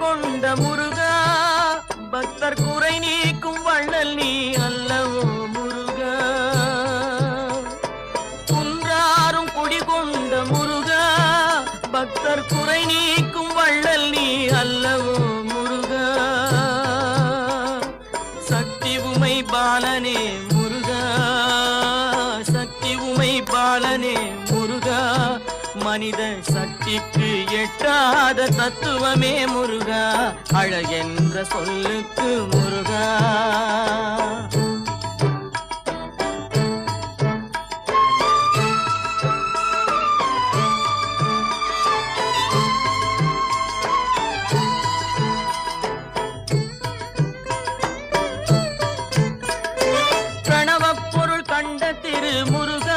கொண்ட முருகா பக்தர் குறை நீக்கும் வள்ளல் நீ அல்லவோ முருகா? குன்றாரும் குடி கொண்ட முருகா பக்தர் குறை நீக்கும் வள்ளல் நீ அல்லவோ முருகா? சக்தி உமை பாலனே முருகா சக்தி உமை பாலனே மனித சக்திக்கு எட்டாத தத்துவமே முருகா. அழகென்ற சொல்லுக்கு முருகா. கண்ட திரு முரு